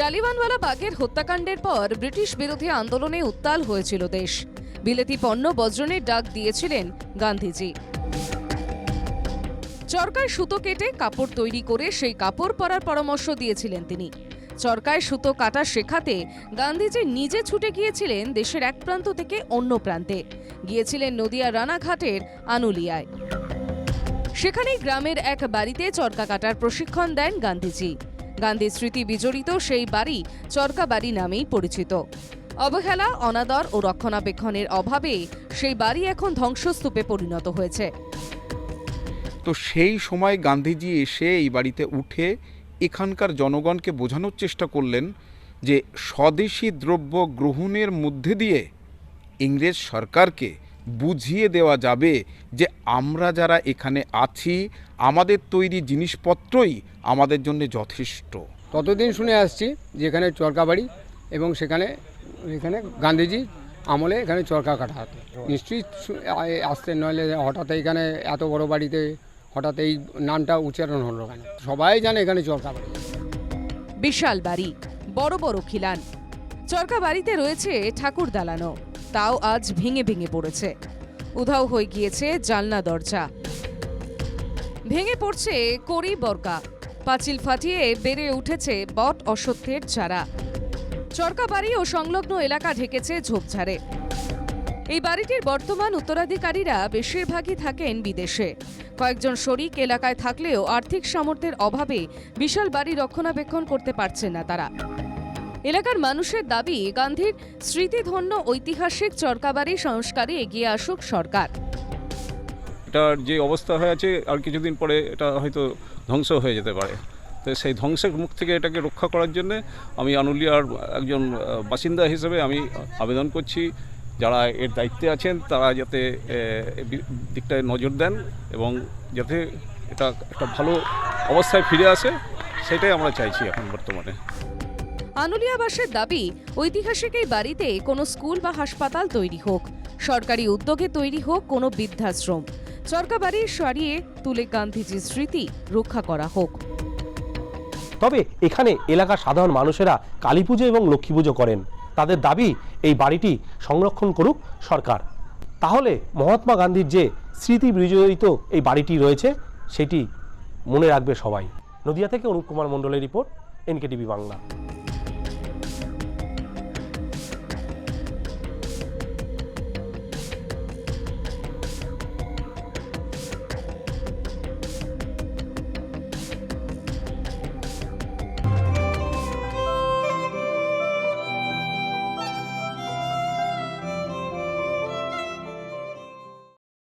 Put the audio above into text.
জালিয়ানওয়ালা বাগের হত্যাকাণ্ডের পর ব্রিটিশ বিরোধী আন্দোলনে উত্তাল হয়েছিল দেশ। বিলেতি পণ্য বজ্রনের ডাক দিয়েছিলেন গান্ধীজি। চরকায় সুতো কেটে কাপড় তৈরি করে সেই কাপড় পরার পরামর্শ দিয়েছিলেন তিনি। চরকায় সুতো কাটা শেখাতে গান্ধীজি নিজে ছুটে গিয়েছিলেন দেশের এক প্রান্ত থেকে অন্য প্রান্তে। গিয়েছিলেন নদিয়া রানাঘাটের আনুলিয়ায়। সেখানেই গ্রামের এক বাড়িতে চরকা কাটার প্রশিক্ষণ দেন গান্ধীজি। গান্ধী স্মৃতি বিজড়িত সেই বাড়ি চরকা বাড়ি নামেই পরিচিত। অবহেলা, অনাদর ও রক্ষণাবেক্ষণের অভাবে সেই বাড়ি এখন ধ্বংসস্তূপে পরিণত হয়েছে। তো সেই সময় গান্ধীজি এসে এই বাড়িতে উঠে এখানকার জনগণকে বোঝানোর চেষ্টা করলেন যে স্বদেশি দ্রব্য গ্রহণের মধ্যে দিয়ে ইংরেজ সরকারকে বুঝিয়ে দেওয়া যাবে যে আমরা যারা এখানে আছি আমাদের তৈরি জিনিসপত্রই আমাদের জন্য যথেষ্ট। ততদিন শুনে আসছি যে এখানে চরকা বাড়ি এবং সেখানে এখানে গান্ধীজি আমলে এখানে চরকা কাটা হতো। নিশ্চয়ই আসতে নইলে হঠাৎ এখানে এত বড় বাড়িতে হঠাৎ এই নামটা উচ্চারণ হলো কেন? সবাই জানে এখানে চরকা বাড়ি। বিশাল বাড়ি বড় বড় খিলান। চরকা বাড়িতে রয়েছে ঠাকুর দালানো। তাও আজ ভেঙে ভেঙে পড়েছে। উধাও হয়ে গিয়েছে জালনা দরজা। ভেঙে পড়ছে করি বর্গা পাঁচিল ফাটিয়ে বেড়ে উঠেছে বট অসত্যের চারা। চরকা বাড়ি ও সংলগ্ন এলাকা ঢেকেছে ঝোপঝাড়ে। এই বাড়িটির বর্তমান উত্তরাধিকারীরা বেশিরভাগই থাকেন বিদেশে। কয়েকজন শরিক এলাকায় থাকলেও আর্থিক সামর্থ্যের অভাবে বিশাল বাড়ি রক্ষণাবেক্ষণ করতে পারছেন না তারা। এলাকার মানুষের দাবি, গান্ধীর স্মৃতিধন্য ঐতিহাসিক চরকাবাড়ি সংস্কারে এগিয়ে আসুক সরকার। এটার যে অবস্থা হয়ে আছে, আর কিছুদিন পরে এটা হয়তো ধ্বংস হয়ে যেতে পারে। তো সেই ধ্বংসের মুখ থেকে এটাকে রক্ষা করার জন্য আমি আনুলিয়ার একজন বাসিন্দা হিসেবে আমি আবেদন করছি। যারা এর দায়িত্বে আছেন, তারা যাতে দিকটায় নজর দেন এবং যাতে এটা একটা ভালো অবস্থায় ফিরে আসে, সেটাই আমরা চাইছি এখন বর্তমানে। আনুলিয়াবাসের দাবি, ঐতিহাসিক এই বাড়িতে কোনো স্কুল বা হাসপাতাল তৈরি হোক। সরকারি উদ্যোগে তৈরি হোক কোনো বৃদ্ধাশ্রম। চরকাবাড়ি সরিয়ে তুলে গান্ধীজির স্মৃতি রক্ষা করা হোক। তবে এখানে এলাকার সাধারণ মানুষেরা কালী পুজো এবং লক্ষ্মী পুজো করেন। তাদের দাবি, এই বাড়িটি সংরক্ষণ করুক সরকার। তাহলে মহাত্মা গান্ধীর যে স্মৃতি বিজড়িত এই বাড়িটি রয়েছে, সেটি মনে রাখবে সবাই। নদিয়া থেকে অনুপ কুমার মণ্ডলের রিপোর্ট, এনকেটিভি বাংলা।